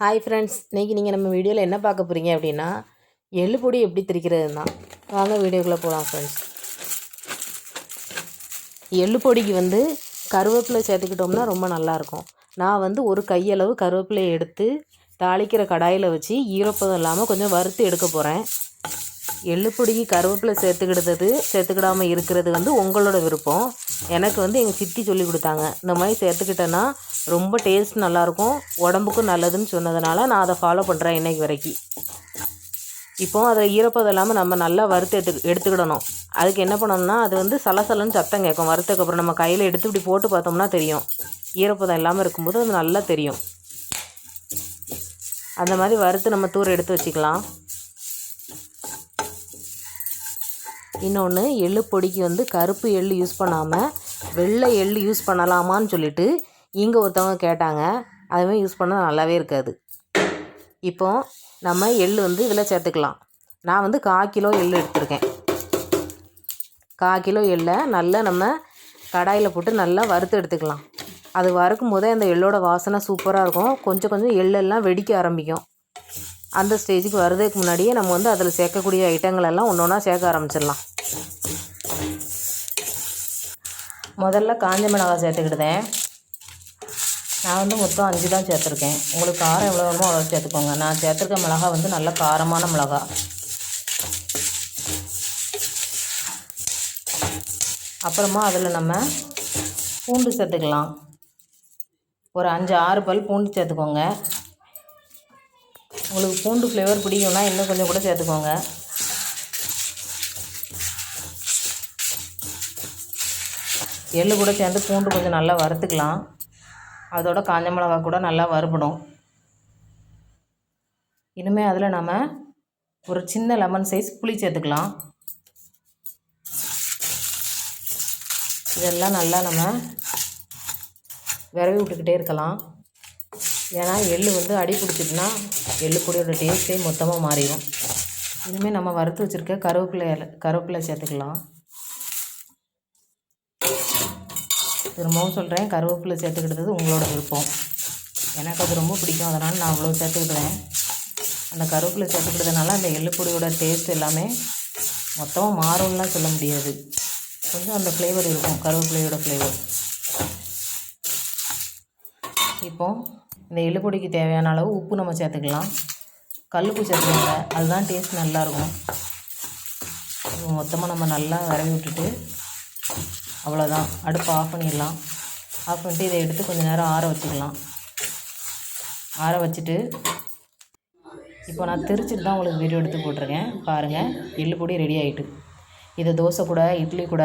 Hi friends இன்றைக்கி நீங்கள் நம்ம வீடியோவில் என்ன பார்க்க போகிறீங்க அப்படின்னா எள்ளு பொடி எப்படி திரிக்கிறது தான் வாங்க வீடியோக்குள்ளே போகலாம் ஃப்ரெண்ட்ஸ் எள்ளு பொடிக்கு வந்து கருவேப்பிலை சேர்த்துக்கிட்டோம்னா ரொம்ப நல்லாயிருக்கும் நான் வந்து ஒரு கையளவு கருவேப்பிலையை எடுத்து தாளிக்கிற கடாயில் வச்சு ஈரப்பதம் இல்லாமல் கொஞ்சம் வறுத்து எடுக்க போகிறேன் எள்ளுப்பொடி கருவேப்பிலை சேர்த்துக்கிடுறது சேர்த்துக்கிடாமல் இருக்கிறது வந்து உங்களோட விருப்பம். எனக்கு வந்து எங்கள் சித்தி சொல்லி கொடுத்தாங்க. இந்த மாதிரி சேர்த்துக்கிட்டேன்னா ரொம்ப டேஸ்ட் நல்லாயிருக்கும் உடம்புக்கும் நல்லதுன்னு சொன்னதுனால நான் அதை ஃபாலோ பண்ணுறேன் இன்றைக்கு வரைக்கும். இப்போ அதை ஈரப்பதம் இல்லாமல் நம்ம நல்லா வறுத்து எடுத்து எடுத்துக்கிடணும். அதுக்கு என்ன பண்ணணும்னா அது வந்து சலசலன்னு சத்தம் கேட்கும். வறுத்ததுக்கப்புறம் நம்ம கையில் எடுத்து இப்படி போட்டு பார்த்தோம்னா தெரியும். ஈரப்பதம் இல்லாமல் இருக்கும்போது அது நல்லா தெரியும். அந்த மாதிரி வறுத்து நம்ம தூர எடுத்து வச்சுக்கலாம். இன்னொன்று எள்ளு பொடிக்கு வந்து கருப்பு எள்ளு யூஸ் பண்ணாமல் வெள்ளை எள்ளு யூஸ் பண்ணலாமான்னு சொல்லிட்டு இங்கே ஒருத்தவங்க கேட்டாங்க. அதுமாதிரி யூஸ் பண்ணால் நல்லாவே இருக்காது. இப்போ நம்ம எள் வந்து இதில் சேர்த்துக்கலாம். நான் வந்து கால் கிலோ எள் எடுத்திருக்கேன். கால் கிலோ எள்ளை நல்லா நம்ம கடாயில் போட்டு நல்லா வறுத்து எடுத்துக்கலாம். அது வறுக்கும் போதே அந்த எள்ளோட வாசனை சூப்பராக இருக்கும். கொஞ்சம் கொஞ்சம் எள்ளெல்லாம் வெடிக்க ஆரம்பிக்கும். அந்த ஸ்டேஜுக்கு வர்றதுக்கு முன்னாடியே நம்ம வந்து அதில் சேர்க்கக்கூடிய ஐட்டங்கள் எல்லாம் ஒன்று ஒன்றா சேர்க்க ஆரம்பிச்சிடலாம். முதல்ல காஞ்ச மிளகாய் சேர்த்துக்கிட்டேன். நான் வந்து மொத்தம் அஞ்சு தான் சேர்த்துருக்கேன். உங்களுக்கு காரம் எவ்வளோ வேணுமோ அவ்வளோ சேர்த்துக்கோங்க. நான் சேர்த்துருக்க மிளகா வந்து நல்ல காரமான மிளகா. அப்புறமா அதில் நம்ம பூண்டு சேர்த்துக்கலாம். ஒரு அஞ்சு ஆறு பல் பூண்டு சேர்த்துக்கோங்க. உங்களுக்கு பூண்டு ஃப்ளேவர் பிடிக்கும்னா இன்னும் கொஞ்சம் கூட சேர்த்துக்கோங்க. எள்ளு கூட சேர்ந்து பூண்டு கொஞ்சம் நல்லா வறுத்துக்கலாம். அதோட காஞ்ச மிளகா கூட நல்லா வறுபடும். இனிமேல் அதில் நம்ம ஒரு சின்ன லெமன் சைஸ் புளி சேர்த்துக்கலாம். இதெல்லாம் நல்லா நம்ம விரவி விட்டுக்கிட்டே இருக்கலாம். ஏன்னா எள் வந்து அடி பிடிச்சிட்டுனா எள்ளு பொடியோட டேஸ்ட்டே மொத்தமாக மாறிடும் இனிமேல் நம்ம வறுத்து வச்சுருக்க கருவேப்பிலை கருவேப்பிலை சேர்த்துக்கலாம். திரும்பவும் சொல்கிறேன் கருவேப்பிலை சேர்த்துக்கிட்டது உங்களோட விருப்பம். எனக்கு அது ரொம்ப பிடிக்கும் அதனால் நான் அவ்வளோ சேர்த்துக்கிடுவேன் அந்த கருவேப்பிலை சேர்த்துக்கிட்டதுனால அந்த எள்ளுப்பொடியோட டேஸ்ட் எல்லாமே மொத்தமாக மாறும்லாம் சொல்ல முடியாது. கொஞ்சம் அந்த ஃப்ளேவர் இருக்கும் கருவேப்பிலையோட ஃப்ளேவர் இப்போ இந்த எள்ளுப்பொடிக்கு தேவையான அளவு உப்பு நம்ம சேர்த்துக்கலாம். கல்லுப்பு சேர்த்துக்கோங்க. அதுதான் டேஸ்ட் நல்லாயிருக்கும். மொத்தமாக நம்ம நல்லா விரவி விட்டுட்டு அவ்வளோதான் அடுப்பை ஆஃப் பண்ணிடலாம். ஆஃப் பண்ணிட்டு இதை எடுத்து கொஞ்சம் நேரம் ஆற வச்சுக்கலாம். ஆற வச்சுட்டு இப்போ நான் திரிச்சிட்டு தான் உங்களுக்கு வீடியோ எடுத்து போட்டிருக்கேன். பாருங்கள் எள்ளு பொடி ரெடி ஆகிட்டு இதை தோசை கூட இட்லி கூட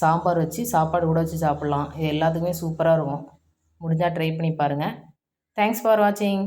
சாம்பார் வச்சு சாப்பாடு கூட வச்சு சாப்பிட்லாம். இது எல்லாத்துக்குமே சூப்பராக இருக்கும். முடிஞ்சால் ட்ரை பண்ணி பாருங்கள் தேங்க்ஸ் ஃபார் வாட்சிங்